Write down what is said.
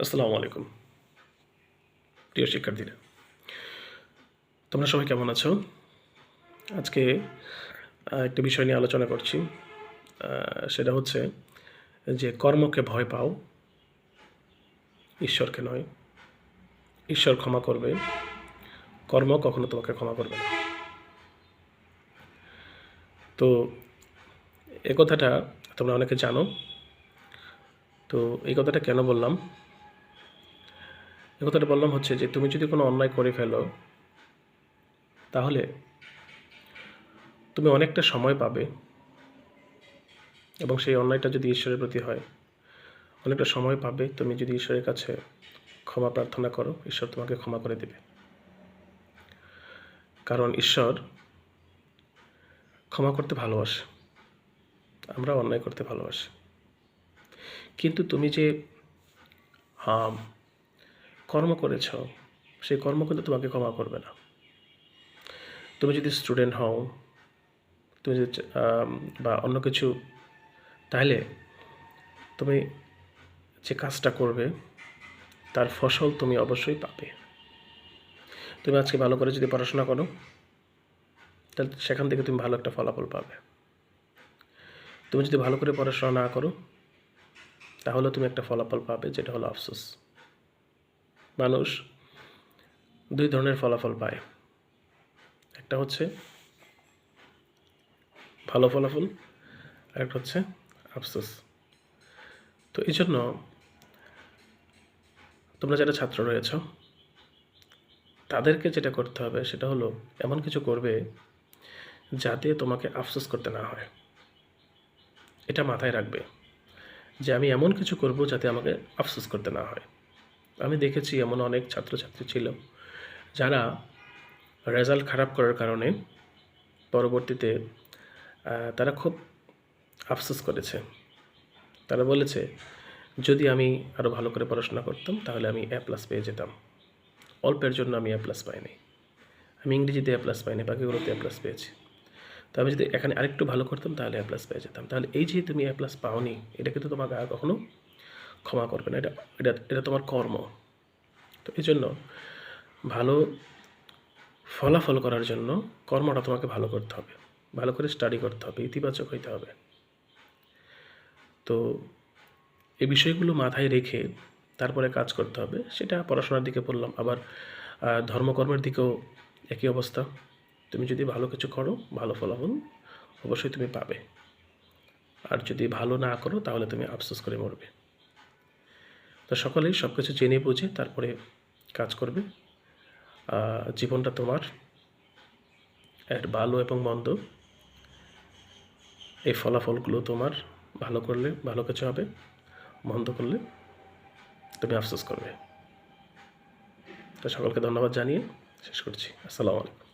আসসালামু আলাইকুম। প্রিয় শিক্ষার্থীরা, তোমরা সবাই কেমন আছো? আজকে একটা বিষয় নিয়ে আলোচনা করছি। সেটা হচ্ছে যে কর্মকে ভয় পাও, ঈশ্বরকে নয়। ঈশ্বর ক্ষমা করবে, কর্ম কখনো তোমাকে ক্ষমা করবে না। তো, এ কথাটা তোমরা অনেকে জানো। তো, এই কথাটা কেন বললাম? এ কথাটা বললাম হচ্ছে যে তুমি যদি কোনো অন্যায় করে ফেলো, তাহলে তুমি অনেকটা সময় পাবে এবং সেই অন্যায়টা যদি ঈশ্বরের প্রতি হয়, অনেকটা সময় পাবে তুমি যদি ঈশ্বরের কাছে ক্ষমা প্রার্থনা করো, ঈশ্বর তোমাকে ক্ষমা করে দেবে। কারণ ঈশ্বর ক্ষমা করতে ভালোবাসে, আমরা অন্যায় করতে ভালোবাসি। কিন্তু তুমি যে করেছ সেই কর্ম কিন্তু তোমাকে ক্ষমা করবে না। তুমি যদি স্টুডেন্ট হও, তুমি যদি বা অন্য কিছু, তাহলে তুমি যে কাজটা করবে, তার ফসল তুমি অবশ্যই পাবে। তুমি আজকে ভালো করে যদি পড়াশোনা করো, তাহলে সেখান থেকে তুমি ভালো একটা ফলাফল পাবে। তুমি যদি ভালো করে পড়াশোনা না করো, তাহলে তুমি একটা ফলাফল পাবে, যেটা হলো আফসোস। মানুষ দুই ধরনের ফলাফল পায়। একটা হচ্ছে ভালো ফলাফল একটা হচ্ছে আফসোস। তো এই জন্য তোমরা যারা ছাত্র রয়েছ, তাদেরকে যেটা করতে হবে সেটা হলো এমন কিছু করবে যাতে তোমাকে আফসোস করতে না হয়। এটা মাথায় রাখবে যে আমি এমন কিছু করব যাতে আমাকে আফসোস করতে না হয়। আমি দেখেছি এমন অনেক ছাত্রছাত্রী ছিল যারা রেজাল্ট খারাপ করার কারণে পরবর্তীতে তারা খুব আফসোস করেছে। তারা বলেছে, যদি আমি আরও ভালো করে পড়াশোনা করতাম, তাহলে আমি এ প্লাস পেয়ে যেতাম। অল্পের জন্য আমি এ প্লাস পাইনি। আমি ইংরেজিতে এ প্লাস পাইনি, বাকিগুলোতে এ প্লাস পেয়েছি। তো আমি যদি এখানে আরেকটু ভালো করতাম, তাহলে এ প্লাস পেয়ে যেতাম। তাহলে এই যে তুমি এ প্লাস পাওনি, এটা কিন্তু তোমাকে আর কখনো ক্ষমা করবে না এটা এটা এটা তোমার কর্ম। তো এই জন্য ভালো ফলাফল করার জন্য কর্মটা তোমাকে ভালো করতে হবে, ভালো করে স্টাডি করতে হবে, ইতিবাচক হইতে হবে। তো এই বিষয়গুলো মাথায় রেখে তারপরে কাজ করতে হবে, সেটা পড়াশোনার দিকে বললাম, আবার ধর্মকর্মের দিকেও একই অবস্থা। তুমি যদি ভালো কিছু করো, ভালো ফলাফল অবশ্যই তুমি পাবে। আর যদি ভালো না করো, তাহলে তুমি আফসোস করে মরবে। তো সকলেই সব কিছু জেনে বুঝে তারপরে কাজ করবে। জীবনটা তোমার। এর ভালো এবং মন্দ। এই ফলাফলগুলো তোমার ভালো করলে ভালো কিছু হবে, মন্দ করলে তুমি আফসোস করবে। তো সকলকে ধন্যবাদ জানিয়ে শেষ করছি। আসসালামু আলাইকুম।